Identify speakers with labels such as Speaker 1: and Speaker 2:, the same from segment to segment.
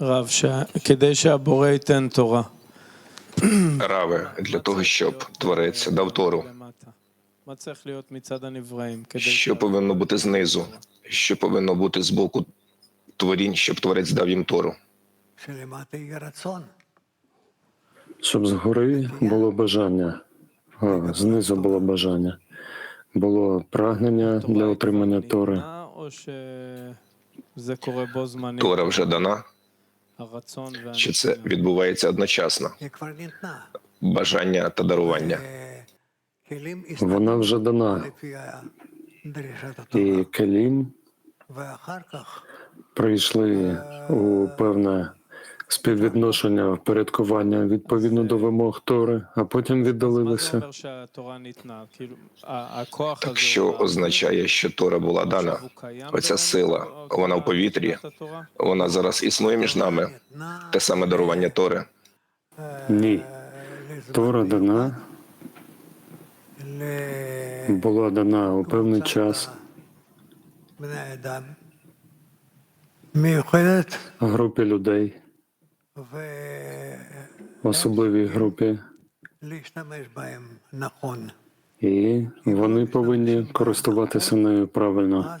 Speaker 1: רב, ש... כדי שהבורא ייתן תורה.
Speaker 2: Раве, для того, щоб творець дав Тору,
Speaker 1: למטה. מה צריך להיות מצד הנבראים? כדי
Speaker 2: що повинно бути знизу, що повинно бути з боку творінь, щоб творець дав їм Тору.
Speaker 3: שלמטה יהיה רצון.
Speaker 4: Щоб згори було бажання, а, знизу було бажання. Було прагнення для
Speaker 1: התורה
Speaker 4: отримання
Speaker 1: כבר
Speaker 4: Тори.
Speaker 1: ניתנה, או שזה קורה בו זמנית?
Speaker 2: Тора вже дана,
Speaker 1: הרצון
Speaker 2: Чи це відбувається одночасно? Бажання та дарування.
Speaker 4: Вона вже дана. І келім прийшли у певне співвідношення впорядкування відповідно до вимог Тори, а потім віддалилися.
Speaker 2: Так що означає, що Тора була дана. Оця сила, вона в повітрі, вона зараз існує між нами. Те саме дарування Тори.
Speaker 4: Ні. Тора дана була дана у певний час. Групі людей в особливій групі, і вони повинні користуватися нею правильно.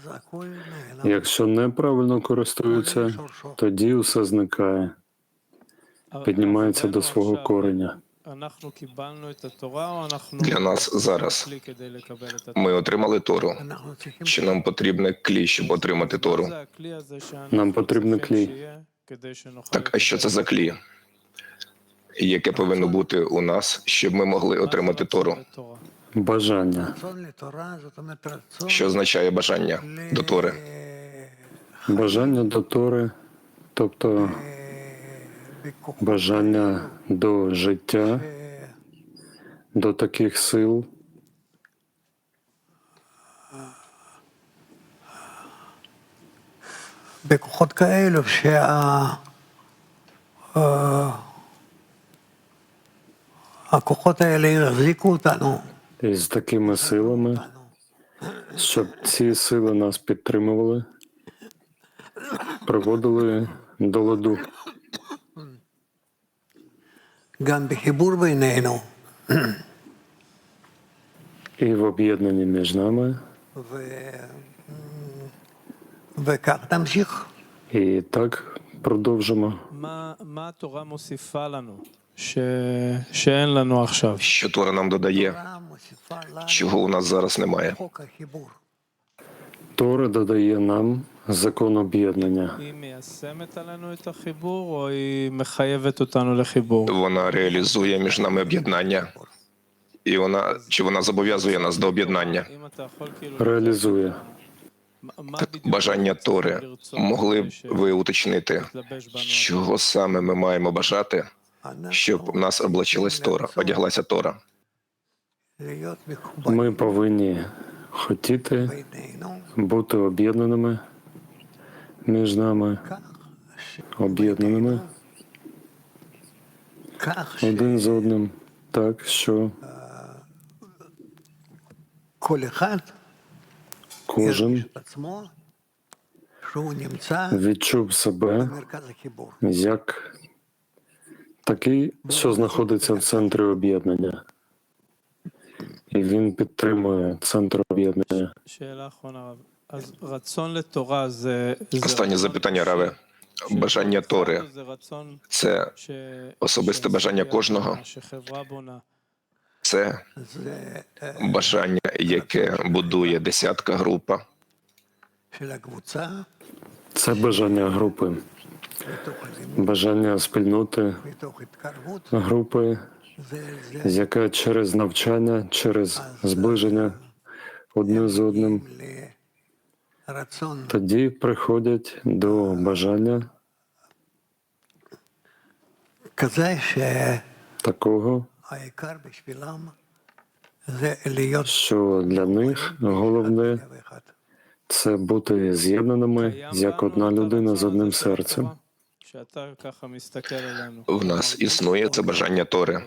Speaker 4: Якщо неправильно користуються, тоді усе зникає, піднімається до свого кореня.
Speaker 2: Для нас зараз ми отримали Тору. Чи нам потрібне клій, щоб отримати Тору?
Speaker 4: Нам
Speaker 1: потрібен клій.
Speaker 2: Так, а що це за клі, яке повинно бути у нас, щоб ми могли отримати Тору?
Speaker 4: Бажання.
Speaker 2: Що означає бажання до Тори?
Speaker 4: Бажання до Тори, тобто бажання до життя, до таких сил,
Speaker 3: בכוחות כאלו שה... אה, הכוחות האלה החזיקו אותנו,
Speaker 4: і з такими силами, щоб ці сили нас підтримували, приводили до ладу.
Speaker 3: גם בחיבור בינינו,
Speaker 4: І в об'єднанні між нами,
Speaker 3: ו... וכך נמשיך.
Speaker 4: І так продовжимо.
Speaker 2: Що Тора нам додає, чого у нас зараз немає.
Speaker 4: Тора додає нам закон об'єднання.
Speaker 2: Вона реалізує між нами об'єднання. І вона чи вона зобов'язує нас до об'єднання?
Speaker 4: Реалізує
Speaker 2: бажання Тори. Могли б ви уточнити, чого саме ми маємо бажати, щоб в нас облачилась Тора, одяглася Тора?
Speaker 4: Ми повинні хотіти бути об'єднаними між нами, об'єднаними один з одним, так що кожен відчув себе як такий, що знаходиться в центрі об'єднання. І він підтримує центр об'єднання.
Speaker 2: Останнє запитання Раве. Бажання Тори це особисте бажання кожного. Це бажання яке будує десятка група.
Speaker 4: Це бажання групи, бажання спільноти групи, яке через навчання, через зближення одне з одним. Тоді приходять до бажання такого, що для них головне це бути з'єднаними як одна людина з одним серцем.
Speaker 2: В нас існує це бажання Тори.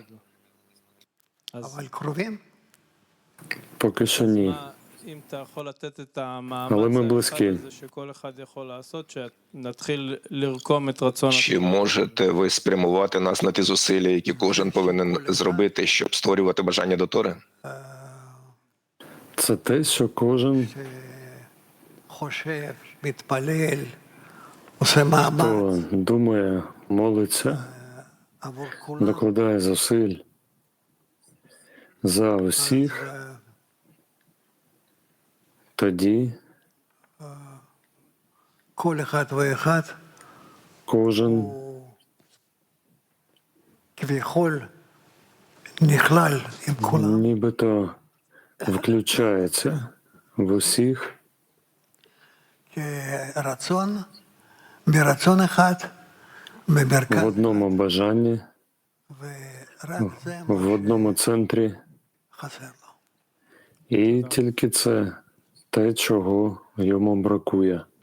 Speaker 4: Поки що ні.
Speaker 1: Але ми близькі.
Speaker 2: Чи можете ви спрямувати нас на ті зусилля, які кожен повинен зробити, щоб створювати бажання до Тори?
Speaker 4: Це те, що кожен хто думає, молиться, докладає зусиль за усіх тоді? Кожен. Нібито включається в усіх.
Speaker 3: Рацион,
Speaker 4: в одному бажанні, в одному центрі. І тільки це те, чого йому бракує.